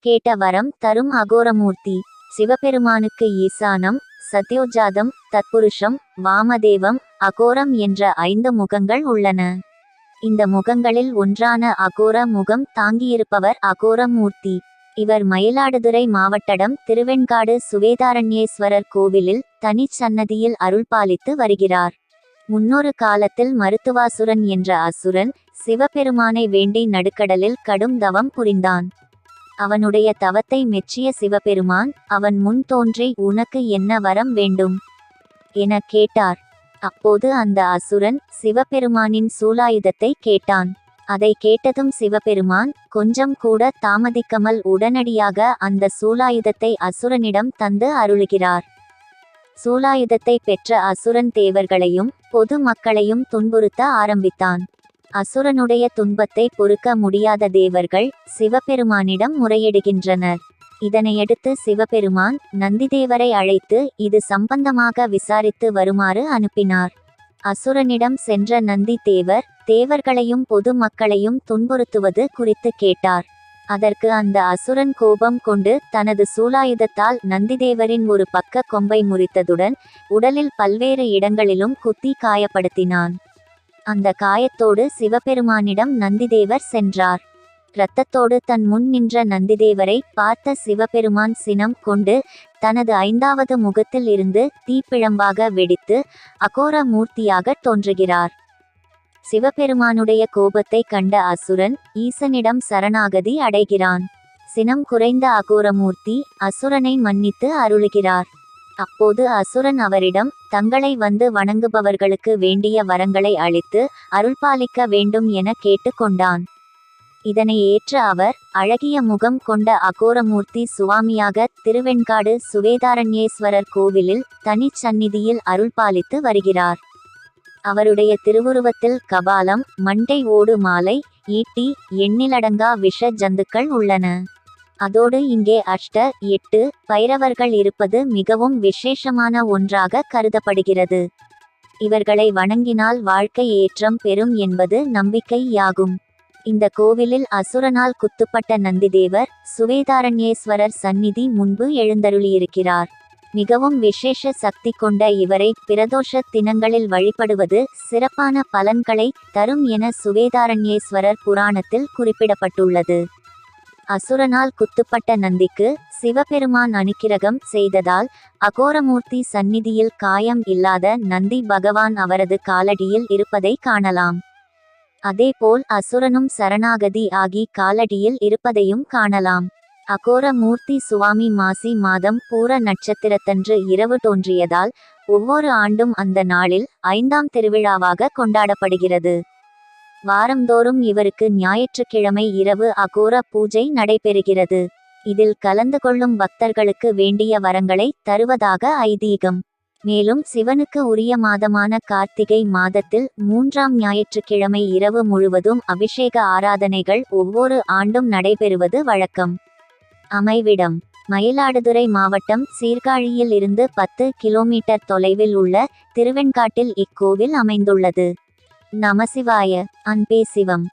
கேட்ட வரம் தரும் அகோரமூர்த்தி. சிவபெருமானுக்கு ஈசானம் சத்யோஜாதம் தத்புருஷம் வாமதேவம் அகோரம் என்ற ஐந்து முகங்கள் உள்ளன. இந்த முகங்களில் ஒன்றான அகோர முகம் தாங்கியிருப்பவர் அகோரமூர்த்தி. இவர் மயிலாடுதுறை மாவட்டடம் திருவெண்காடு சுவேதாரண்யேஸ்வரர் கோவிலில் தனிச் சன்னதியில் அருள்பாலித்து வருகிறார். முன்னொரு காலத்தில் மருத்துவாசுரன் என்ற அசுரன் சிவபெருமானை வேண்டி நடுக்கடலில் கடும் தவம் புரிந்தான். அவனுடைய தவத்தை மெச்சிய சிவபெருமான் அவன் முன் தோன்றி உனக்கு என்ன வரம் வேண்டும் என கேட்டார். அப்போது அந்த அசுரன் சிவபெருமானின் சூலாயுதத்தை கேட்டான். அதை கேட்டதும் சிவபெருமான் கொஞ்சம் கூட தாமதிக்காமல் உடனடியாக அந்த சூலாயுதத்தை அசுரனிடம் தந்து அருளுகிறார் சூலாயுதத்தை பெற்ற அசுரன் தேவர்களையும் பொது மக்களையும் துன்புறுத்த ஆரம்பித்தான். அசுரனுடைய துன்பத்தை பொறுக்க முடியாத தேவர்கள் சிவபெருமானிடம் முறையிடுகின்றனர். இதனையடுத்து சிவபெருமான் நந்திதேவரை அழைத்து இது சம்பந்தமாக விசாரித்து வருமாறு அனுப்பினார். அசுரனிடம் சென்ற நந்தி தேவர் தேவர்களையும் பொது மக்களையும் துன்புறுத்துவது குறித்து கேட்டார். அதற்கு அந்த அசுரன் கோபம் கொண்டு தனது சூலாயுதத்தால் நந்திதேவரின் ஒரு பக்க கொம்பை முறித்ததுடன் உடலில் பல்வேறு இடங்களிலும் குத்தி காயப்படுத்தினான். அந்த காயத்தோடு சிவபெருமானிடம் நந்திதேவர் சென்றார். இரத்தத்தோடு தன் முன் நின்ற நந்திதேவரை பார்த்த சிவபெருமான் சினம் கொண்டு தனது ஐந்தாவது முகத்தில் இருந்து தீப்பிழம்பாக வெடித்து அகோர மூர்த்தியாக தோன்றுகிறார். சிவபெருமானுடைய கோபத்தை கண்ட அசுரன் ஈசனிடம் சரணாகதி அடைகிறான். சினம் குறைந்த அகோரமூர்த்தி அசுரனை மன்னித்து அருளுகிறார். அப்போது அசுரன் அவரிடம் தங்களை வந்து வணங்குபவர்களுக்கு வேண்டிய வரங்களை அளித்து அருள்பாலிக்க வேண்டும் என கேட்டுக்கொண்டான். இதனை ஏற்ற அவர் அழகிய முகம் கொண்ட அகோரமூர்த்தி சுவாமியாக திருவெண்காடு சுவேதாரண்யேஸ்வரர் கோவிலில் தனிச் சந்நிதியில் அருள்பாலித்து வருகிறார். அவருடைய திருவுருவத்தில் கபாலம் மண்டை ஓடு மாலை ஈட்டி எண்ணிலடங்கா விஷ ஜந்துக்கள் உள்ளன. அதோடு இங்கே அஷ்ட எட்டு பைரவர்கள் இருப்பது மிகவும் விசேஷமான ஒன்றாக கருதப்படுகிறது. இவர்களை வணங்கினால் வாழ்க்கை ஏற்றம் பெறும் என்பது நம்பிக்கையாகும். இந்த கோவிலில் அசுரனால் குத்துப்பட்ட நந்திதேவர் சுவேதாரண்யேஸ்வரர் சந்நிதி முன்பு எழுந்தருளியிருக்கிறார். மிகவும் விசேஷ சக்தி கொண்ட இவரை பிரதோஷ தினங்களில் வழிபடுவது சிறப்பான பலன்களை தரும் என சுவேதாரண்யேஸ்வரர் புராணத்தில் குறிப்பிடப்பட்டுள்ளது. அசுரனால் குத்துப்பட்ட நந்திக்கு சிவபெருமான் அனுக்கிரகம் செய்ததால் அகோரமூர்த்தி சந்நிதியில் காயம் இல்லாத நந்தி பகவான் அவரது காலடியில் இருப்பதை காணலாம். அதேபோல் அசுரனும் சரணாகதி ஆகி காலடியில் இருப்பதையும் காணலாம். அகோர மூர்த்தி சுவாமி மாசி மாதம் பூர நட்சத்திரத்தன்று இரவு தோன்றியதால் ஒவ்வொரு ஆண்டும் அந்த நாளில் ஐந்தாம் திருவிழாவாக கொண்டாடப்படுகிறது. வாரந்தோறும் இவருக்கு ஞாயிற்றுக்கிழமை இரவு அகோர பூஜை நடைபெறுகிறது. இதில் கலந்து கொள்ளும் பக்தர்களுக்கு வேண்டிய வரங்களை தருவதாக ஐதீகம். மேலும் சிவனுக்கு உரிய மாதமான கார்த்திகை மாதத்தில் மூன்றாம் ஞாயிற்றுக்கிழமை இரவு முழுவதும் அபிஷேக ஆராதனைகள் ஒவ்வொரு ஆண்டும் நடைபெறுவது வழக்கம். அமைவிடம் மயிலாடுதுறை மாவட்டம் சீர்காழியில் இருந்து பத்து கிலோமீட்டர் தொலைவில் உள்ள திருவெண்காட்டில் இக்கோவில் அமைந்துள்ளது. நமசிவாய அன்பே சிவம்.